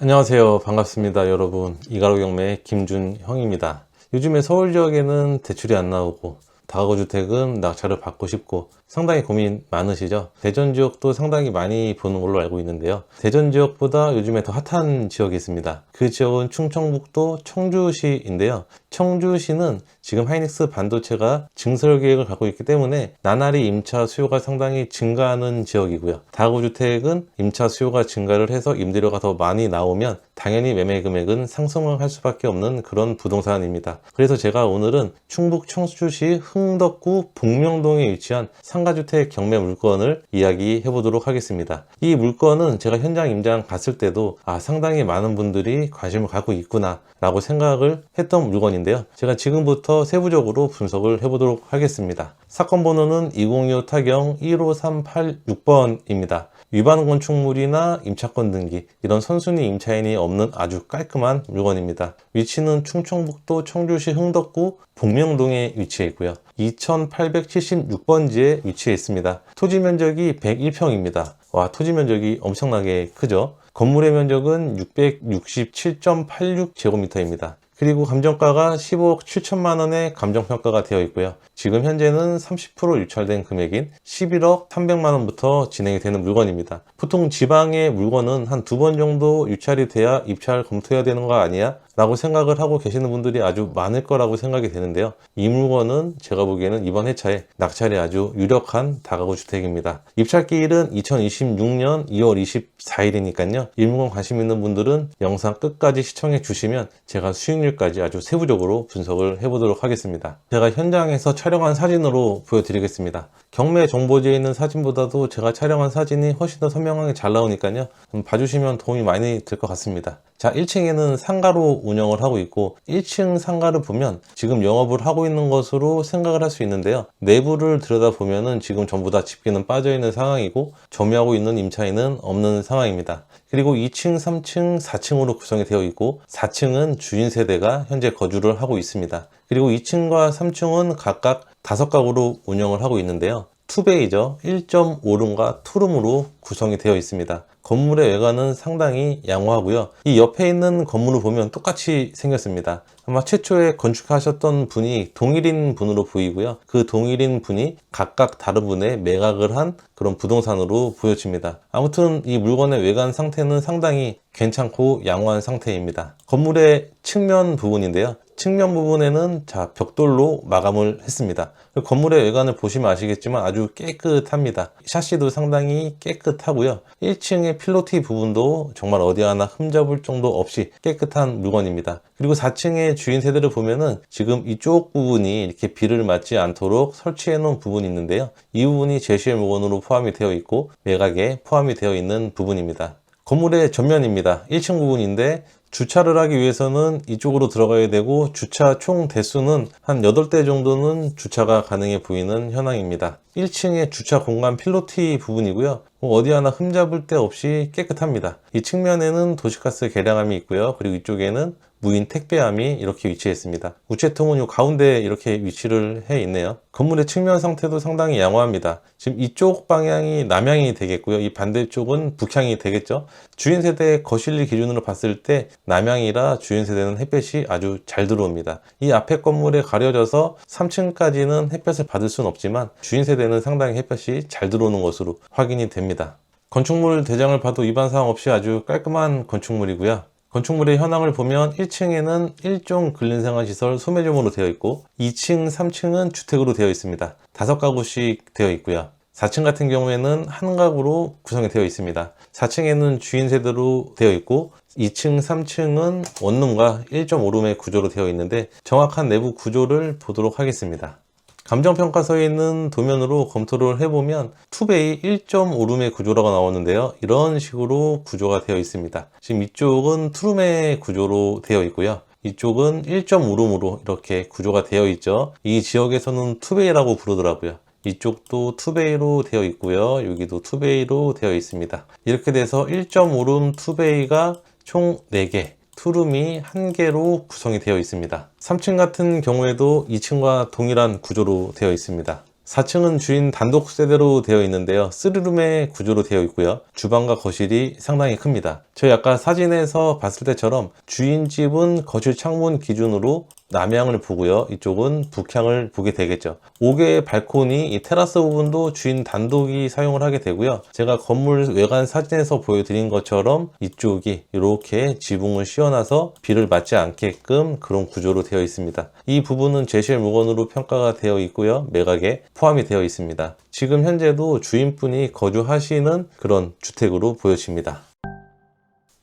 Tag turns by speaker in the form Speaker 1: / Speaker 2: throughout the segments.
Speaker 1: 안녕하세요. 반갑습니다. 여러분. 이가로 경매 김준형입니다. 요즘에 서울 지역에는 대출이 안 나오고 다가구 주택은 낙찰을 받고 싶고 상당히 고민 많으시죠? 대전 지역도 상당히 많이 보는 걸로 알고 있는데요. 대전 지역보다 요즘에 더 핫한 지역이 있습니다. 그 지역은 충청북도 청주시인데요. 청주시는 지금 하이닉스 반도체가 증설 계획을 갖고 있기 때문에 나날이 임차 수요가 상당히 증가하는 지역이고요. 다가구 주택은 임차 수요가 증가를 해서 임대료가 더 많이 나오면 당연히 매매 금액은 상승을 할 수밖에 없는 그런 부동산입니다. 그래서 제가 오늘은 충북 청주시 흥덕구 복명동에 위치한 상가주택 경매 물건을 이야기해 보도록 하겠습니다. 이 물건은 제가 현장 임장 갔을 때도 아, 상당히 많은 분들이 관심을 갖고 있구나 라고 생각을 했던 물건 인데요. 제가 지금부터 세부적으로 분석을 해보도록 하겠습니다. 사건 번호는 2025 타경 15386번입니다. 위반 건축물이나 임차권 등기 이런 선순위 임차인이 없는 아주 깔끔한 물건입니다. 위치는 충청북도 청주시 흥덕구 복명동에 위치해 있고요. 2876번지에 위치해 있습니다. 토지 면적이 101평입니다. 와, 토지 면적이 엄청나게 크죠? 건물의 면적은 667.86제곱미터입니다. 그리고 감정가가 15억 7천만 원의 감정평가가 되어 있고요. 지금 현재는 30% 유찰된 금액인 11억 300만 원부터 진행이 되는 물건입니다. 보통 지방의 물건은 한 두 번 정도 유찰이 돼야 입찰 검토해야 되는 거 아니야? 라고 생각을 하고 계시는 분들이 아주 많을 거라고 생각이 되는데요. 이 물건은 제가 보기에는 이번 회차에 낙찰이 아주 유력한 다가구 주택입니다. 입찰기일은 2026년 2월 24일이니까요. 이 물건 관심 있는 분들은 영상 끝까지 시청해 주시면 제가 수익률까지 아주 세부적으로 분석을 해보도록 하겠습니다. 제가 현장에서 촬영한 사진으로 보여드리겠습니다. 경매 정보지에 있는 사진보다도 제가 촬영한 사진이 훨씬 더 선명하게 잘 나오니까요. 좀 봐주시면 도움이 많이 될 것 같습니다. 자, 1층에는 상가로 운영을 하고 있고 1층 상가를 보면 지금 영업을 하고 있는 것으로 생각을 할 수 있는데요. 내부를 들여다보면은 지금 전부 다 집기는 빠져 있는 상황이고 점유하고 있는 임차인은 없는 상황입니다. 그리고 2층, 3층, 4층으로 구성이 되어 있고 4층은 주인 세대가 현재 거주를 하고 있습니다. 그리고 2층과 3층은 각각 5가구로 운영을 하고 있는데요. 투베이죠. 1.5룸과 투룸으로 구성이 되어 있습니다. 건물의 외관은 상당히 양호하고요. 이 옆에 있는 건물을 보면 똑같이 생겼습니다. 아마 최초에 건축하셨던 분이 동일인 분으로 보이고요. 그 동일인 분이 각각 다른 분의 매각을 한 그런 부동산으로 보여집니다. 아무튼 이 물건의 외관 상태는 상당히 괜찮고 양호한 상태입니다. 건물의 측면 부분인데요. 측면 부분에는 자 벽돌로 마감을 했습니다. 건물의 외관을 보시면 아시겠지만 아주 깨끗합니다. 샤시도 상당히 깨끗하고요. 1층의 필로티 부분도 정말 어디 하나 흠잡을 정도 없이 깨끗한 물건입니다. 그리고 4층의 주인 세대를 보면은 지금 이쪽 부분이 이렇게 비를 맞지 않도록 설치해 놓은 부분이 있는데요. 이 부분이 제시의 물건으로 포함이 되어 있고 매각에 포함이 되어 있는 부분입니다. 건물의 전면입니다. 1층 부분인데 주차를 하기 위해서는 이쪽으로 들어가야 되고 주차 총 대수는 한 8대 정도는 주차가 가능해 보이는 현황입니다. 1층의 주차 공간 필로티 부분이고요. 뭐 어디 하나 흠잡을 데 없이 깨끗합니다. 이 측면에는 도시가스 계량함이 있고요. 그리고 이쪽에는 무인 택배함이 이렇게 위치했습니다. 우체통은 이 가운데 이렇게 위치를 해 있네요. 건물의 측면 상태도 상당히 양호합니다. 지금 이쪽 방향이 남향이 되겠고요. 이 반대쪽은 북향이 되겠죠. 주인 세대 거실리 기준으로 봤을 때 남향이라 주인 세대는 햇볕이 아주 잘 들어옵니다. 이 앞에 건물에 가려져서 3층까지는 햇볕을 받을 수는 없지만 주인 세대는 상당히 햇볕이 잘 들어오는 것으로 확인이 됩니다. 건축물 대장을 봐도 위반 사항 없이 아주 깔끔한 건축물이고요. 건축물의 현황을 보면 1층에는 1종 근린생활시설 소매점으로 되어 있고 2층, 3층은 주택으로 되어 있습니다. 다섯 가구씩 되어 있고요. 4층 같은 경우에는 한 가구로 구성이 되어 있습니다. 4층에는 주인 세대로 되어 있고 2층, 3층은 원룸과 1.5룸의 구조로 되어 있는데 정확한 내부 구조를 보도록 하겠습니다. 감정평가서에 있는 도면으로 검토를 해보면 투베이 1.5룸의 구조라고 나오는데요. 이런 식으로 구조가 되어 있습니다. 지금 이쪽은 투룸의 구조로 되어 있고요. 이쪽은 1.5룸으로 이렇게 구조가 되어 있죠. 이 지역에서는 투베이라고 부르더라고요. 이쪽도 투베이로 되어 있고요. 여기도 투베이로 되어 있습니다. 이렇게 돼서 1.5룸 투베이가 총 4개, 투룸이 한 개로 구성이 되어 있습니다. 3층 같은 경우에도 2층과 동일한 구조로 되어 있습니다. 4층은 주인 단독 세대로 되어 있는데요. 3룸의 구조로 되어 있고요. 주방과 거실이 상당히 큽니다. 저희 아까 사진에서 봤을 때처럼 주인 집은 거실 창문 기준으로 남향을 보고요. 이쪽은 북향을 보게 되겠죠. 5개의 발코니, 이 테라스 부분도 주인 단독이 사용을 하게 되고요. 제가 건물 외관 사진에서 보여드린 것처럼 이쪽이 이렇게 지붕을 씌워놔서 비를 맞지 않게끔 그런 구조로 되어 있습니다. 이 부분은 제실 물건으로 평가가 되어 있고요. 매각에 포함이 되어 있습니다. 지금 현재도 주인분이 거주하시는 그런 주택으로 보여집니다.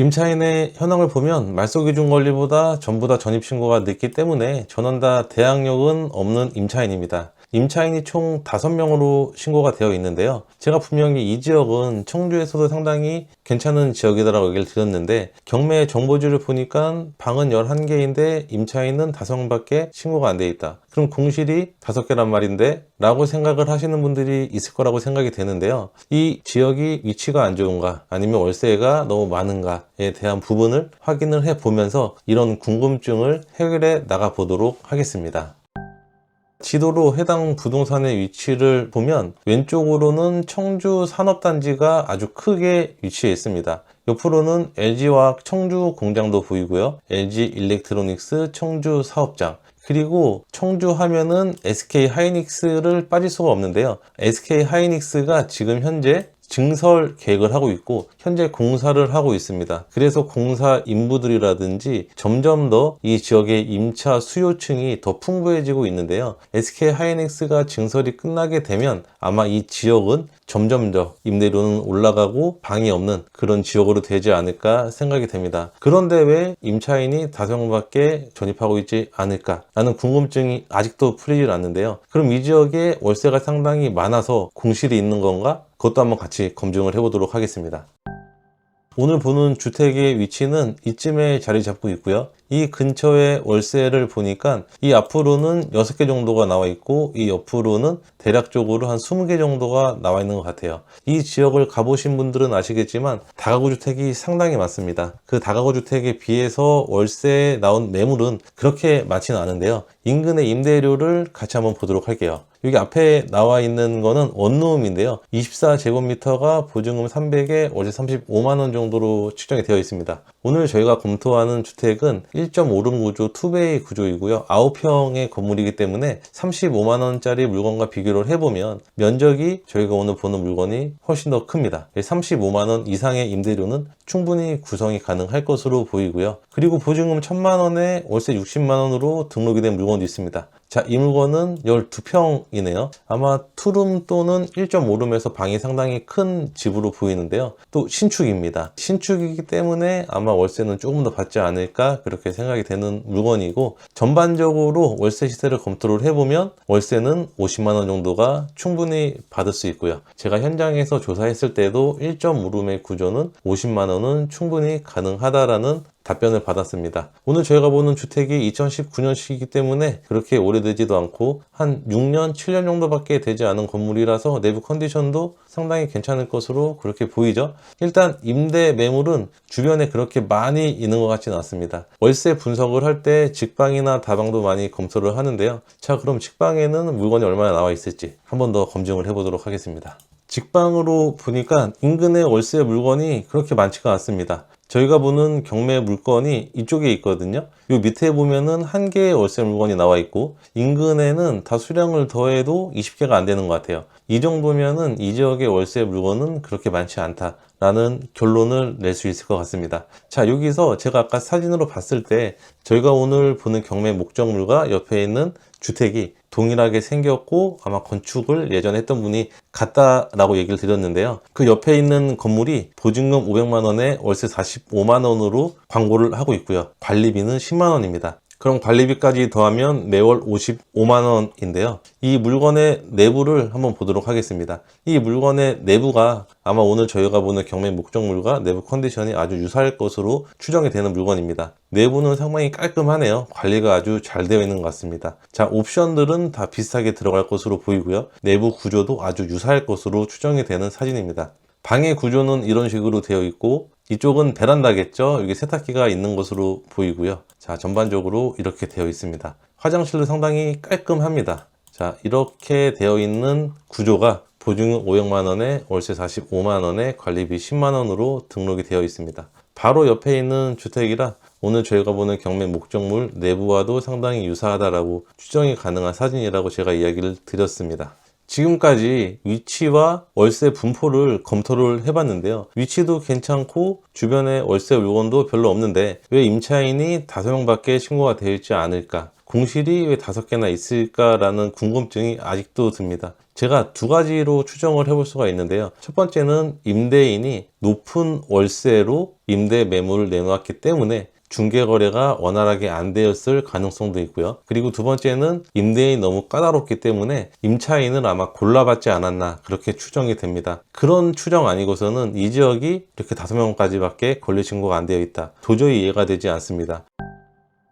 Speaker 1: 임차인의 현황을 보면 말소 기준 권리보다 전부 다 전입 신고가 늦기 때문에 전원 다 대항력은 없는 임차인입니다. 임차인이 총 5명으로 신고가 되어 있는데요. 제가 분명히 이 지역은 청주에서도 상당히 괜찮은 지역이다라고 얘기를 드렸는데 경매 정보지를 보니까 방은 11개인데 임차인은 5명밖에 신고가 안 돼 있다. 그럼 공실이 5개란 말인데 라고 생각을 하시는 분들이 있을 거라고 생각이 되는데요. 이 지역이 위치가 안 좋은가 아니면 월세가 너무 많은가에 대한 부분을 확인을 해 보면서 이런 궁금증을 해결해 나가 보도록 하겠습니다. 지도로 해당 부동산의 위치를 보면 왼쪽으로는 청주 산업단지가 아주 크게 위치해 있습니다. 옆으로는 LG화학 청주 공장도 보이고요. LG 일렉트로닉스 청주 사업장, 그리고 청주 하면은 SK 하이닉스를 빠질 수가 없는데요. SK 하이닉스가 지금 현재 증설 계획을 하고 있고 현재 공사를 하고 있습니다. 그래서 공사 인부들이라든지 점점 더 이 지역의 임차 수요층이 더 풍부해지고 있는데요. SK 하이닉스가 증설이 끝나게 되면 아마 이 지역은 점점 더 임대료는 올라가고 방이 없는 그런 지역으로 되지 않을까 생각이 됩니다. 그런데 왜 임차인이 다섯 명밖에 전입하고 있지 않을까? 라는 궁금증이 아직도 풀리질 않는데요. 그럼 이 지역에 월세가 상당히 많아서 공실이 있는 건가? 그것도 한번 같이 검증을 해보도록 하겠습니다. 오늘 보는 주택의 위치는 이쯤에 자리 잡고 있고요. 이 근처에 월세를 보니까 이 앞으로는 6개 정도가 나와 있고 이 옆으로는 대략적으로 한 20개 정도가 나와 있는 것 같아요. 이 지역을 가보신 분들은 아시겠지만 다가구 주택이 상당히 많습니다. 그 다가구 주택에 비해서 월세에 나온 매물은 그렇게 많지는 않은데요. 인근의 임대료를 같이 한번 보도록 할게요. 여기 앞에 나와 있는 거는 원룸인데요. 24제곱미터가 보증금 300에 월세 35만원 정도로 측정이 되어 있습니다. 오늘 저희가 검토하는 주택은 1.5룸 구조 2베이 구조이고요. 9평의 건물이기 때문에 35만원짜리 물건과 비교를 해보면 면적이 저희가 오늘 보는 물건이 훨씬 더 큽니다. 35만원 이상의 임대료는 충분히 구성이 가능할 것으로 보이고요. 그리고 보증금 1000만원에 월세 60만원으로 등록이 된 물건도 있습니다. 자, 이 물건은 12평이네요. 아마 투룸 또는 1.5룸에서 방이 상당히 큰 집으로 보이는데요. 또 신축입니다. 신축이기 때문에 아마 월세는 조금 더 받지 않을까 그렇게 생각이 되는 물건이고 전반적으로 월세 시세를 검토를 해보면 월세는 50만 원 정도가 충분히 받을 수 있고요. 제가 현장에서 조사했을 때도 1.5룸의 구조는 50만 원은 충분히 가능하다라는 답변을 받았습니다. 오늘 저희가 보는 주택이 2019년식이기 때문에 그렇게 오래되지도 않고 한 6년, 7년 정도밖에 되지 않은 건물이라서 내부 컨디션도 상당히 괜찮을 것으로 그렇게 보이죠. 일단 임대 매물은 주변에 그렇게 많이 있는 것 같지는 않습니다. 월세 분석을 할 때 직방이나 다방도 많이 검토를 하는데요. 자, 그럼 직방에는 물건이 얼마나 나와 있을지 한 번 더 검증을 해보도록 하겠습니다. 직방으로 보니까 인근의 월세 물건이 그렇게 많지가 않습니다. 저희가 보는 경매 물건이 이쪽에 있거든요. 요 밑에 보면은 한 개의 월세 물건이 나와 있고 인근에는 다 수량을 더해도 20개가 안 되는 것 같아요. 이 정도면은 이 지역의 월세 물건은 그렇게 많지 않다. 라는 결론을 낼 수 있을 것 같습니다. 자, 여기서 제가 아까 사진으로 봤을 때 저희가 오늘 보는 경매 목적물과 옆에 있는 주택이 동일하게 생겼고 아마 건축을 예전에 했던 분이 같다라고 얘기를 드렸는데요. 그 옆에 있는 건물이 보증금 500만 원에 월세 45만 원으로 광고를 하고 있고요. 관리비는 10만 원입니다. 그럼 관리비까지 더하면 매월 55만 원인데요. 이 물건의 내부를 한번 보도록 하겠습니다. 이 물건의 내부가 아마 오늘 저희가 보는 경매 목적물과 내부 컨디션이 아주 유사할 것으로 추정이 되는 물건입니다. 내부는 상당히 깔끔하네요. 관리가 아주 잘 되어 있는 것 같습니다. 자, 옵션들은 다 비슷하게 들어갈 것으로 보이고요. 내부 구조도 아주 유사할 것으로 추정이 되는 사진입니다. 방의 구조는 이런 식으로 되어 있고 이쪽은 베란다겠죠. 여기 세탁기가 있는 것으로 보이고요. 자, 전반적으로 이렇게 되어 있습니다. 화장실도 상당히 깔끔합니다. 자, 이렇게 되어 있는 구조가 보증금 500만 원에 월세 45만 원에 관리비 10만 원으로 등록이 되어 있습니다. 바로 옆에 있는 주택이라 오늘 저희가 보는 경매 목적물 내부와도 상당히 유사하다라고 추정이 가능한 사진이라고 제가 이야기를 드렸습니다. 지금까지 위치와 월세 분포를 검토를 해봤는데요. 위치도 괜찮고 주변에 월세 물건도 별로 없는데 왜 임차인이 다섯 명밖에 신고가 되어 있지 않을까? 공실이 왜 다섯 개나 있을까라는 궁금증이 아직도 듭니다. 제가 두 가지로 추정을 해볼 수가 있는데요. 첫 번째는 임대인이 높은 월세로 임대 매물을 내놓았기 때문에 중개 거래가 원활하게 안 되었을 가능성도 있고요. 그리고 두 번째는 임대인이 너무 까다롭기 때문에 임차인을 아마 골라받지 않았나 그렇게 추정이 됩니다. 그런 추정 아니고서는 이 지역이 이렇게 다섯 명까지밖에 권리 신고가 안 되어 있다. 도저히 이해가 되지 않습니다.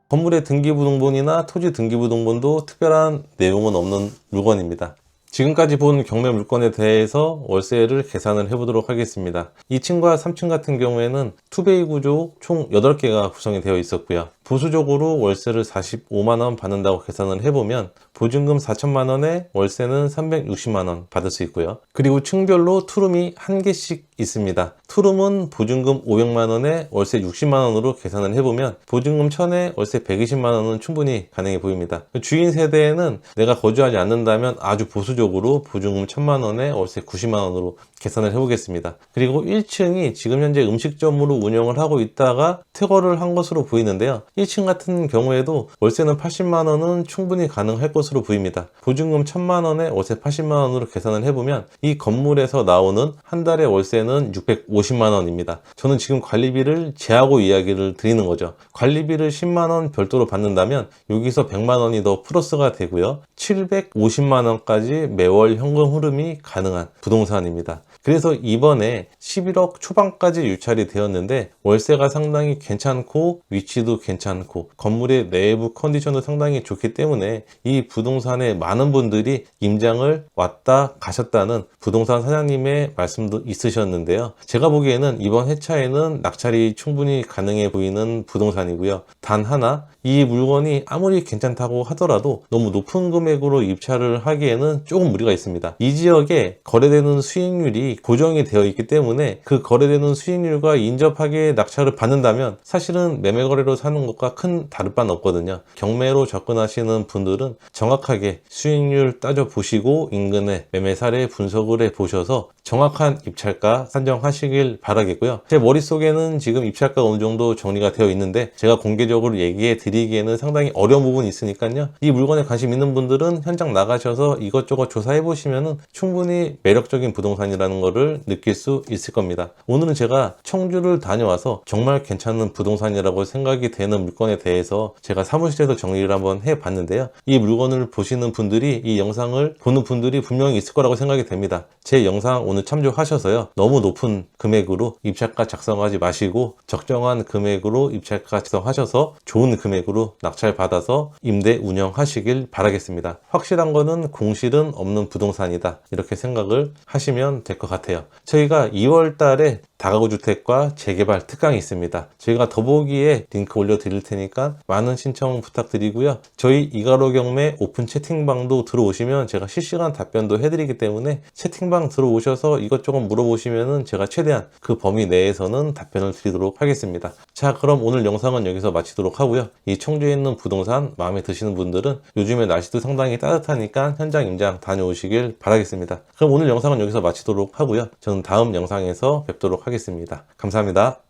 Speaker 1: 건물의 등기부등본이나 토지 등기부등본도 특별한 내용은 없는 물건입니다. 지금까지 본 경매 물건에 대해서 월세를 계산을 해보도록 하겠습니다. 2층과 3층 같은 경우에는 투베이 구조 총 8개가 구성이 되어 있었고요. 보수적으로 월세를 45만원 받는다고 계산을 해보면 보증금 4천만원에 월세는 360만원 받을 수 있고요. 그리고 층별로 투룸이 한 개씩 있습니다. 투룸은 보증금 500만원에 월세 60만원으로 계산을 해보면 보증금 1000에 월세 120만원은 충분히 가능해 보입니다. 주인 세대에는 내가 거주하지 않는다면 아주 보수적으로 보증금 1000만원에 월세 90만원으로 계산을 해보겠습니다. 그리고 1층이 지금 현재 음식점으로 운영을 하고 있다가 퇴거를 한 것으로 보이는데요. 1층 같은 경우에도 월세는 80만 원은 충분히 가능할 것으로 보입니다. 보증금 1000만 원에 월세 80만 원으로 계산을 해보면 이 건물에서 나오는 한 달의 월세는 650만 원입니다. 저는 지금 관리비를 제하고 이야기를 드리는 거죠. 관리비를 10만 원 별도로 받는다면 여기서 100만 원이 더 플러스가 되고요. 750만 원까지 매월 현금 흐름이 가능한 부동산입니다. 그래서 이번에 11억 초반까지 유찰이 되었는데 월세가 상당히 괜찮고 위치도 괜찮 고 건물의 내부 컨디션도 상당히 좋기 때문에 이 부동산에 많은 분들이 임장을 왔다 가셨다는 부동산 사장님의 말씀도 있으셨는데요. 제가 보기에는 이번 회차에는 낙찰이 충분히 가능해 보이는 부동산이고요. 단 하나 이 물건이 아무리 괜찮다고 하더라도 너무 높은 금액으로 입찰을 하기에는 조금 무리가 있습니다. 이 지역에 거래되는 수익률이 고정이 되어 있기 때문에 그 거래되는 수익률과 인접하게 낙찰을 받는다면 사실은 매매 거래로 사는 것과 큰 다를 바는 없거든요. 경매로 접근하시는 분들은 정확하게 수익률 따져 보시고 인근의 매매 사례 분석을 해 보셔서 정확한 입찰가 산정하시길 바라겠고요. 제 머릿속에는 지금 입찰가 어느 정도 정리가 되어 있는데 제가 공개적으로 얘기해 드리기에는 상당히 어려운 부분이 있으니까요. 이 물건에 관심 있는 분들은 현장 나가셔서 이것저것 조사해 보시면 충분히 매력적인 부동산이라는 것을 느낄 수 있을 겁니다. 오늘은 제가 청주를 다녀와서 정말 괜찮은 부동산이라고 생각이 되는 물건에 대해서 제가 사무실에서 정리를 한번 해 봤는데요. 이 물건을 보시는 분들이 이 영상을 보는 분들이 분명히 있을 거라고 생각이 됩니다. 제 영상 오늘 참조하셔서요. 너무 높은 금액으로 입찰가 작성하지 마시고 적정한 금액으로 입찰가 작성하셔서 좋은 금액으로 낙찰 받아서 임대 운영하시길 바라겠습니다. 확실한 거는 공실은 없는 부동산이다. 이렇게 생각을 하시면 될 것 같아요. 저희가 2월 달에 다가구 주택과 재개발 특강이 있습니다. 저희가 더보기에 링크 올려드릴 테니까 많은 신청 부탁드리고요. 저희 이가로 경매 오픈 채팅방도 들어오시면 제가 실시간 답변도 해드리기 때문에 채팅방 들어오셔서 이것저것 물어보시면은 제가 최대한 그 범위 내에서는 답변을 드리도록 하겠습니다. 자, 그럼 오늘 영상은 여기서 마치도록 하고요. 이 청주에 있는 부동산 마음에 드시는 분들은 요즘에 날씨도 상당히 따뜻하니까 현장 임장 다녀오시길 바라겠습니다. 그럼 오늘 영상은 여기서 마치도록 하고요. 저는 다음 영상에서 뵙도록 하겠습니다. 감사합니다.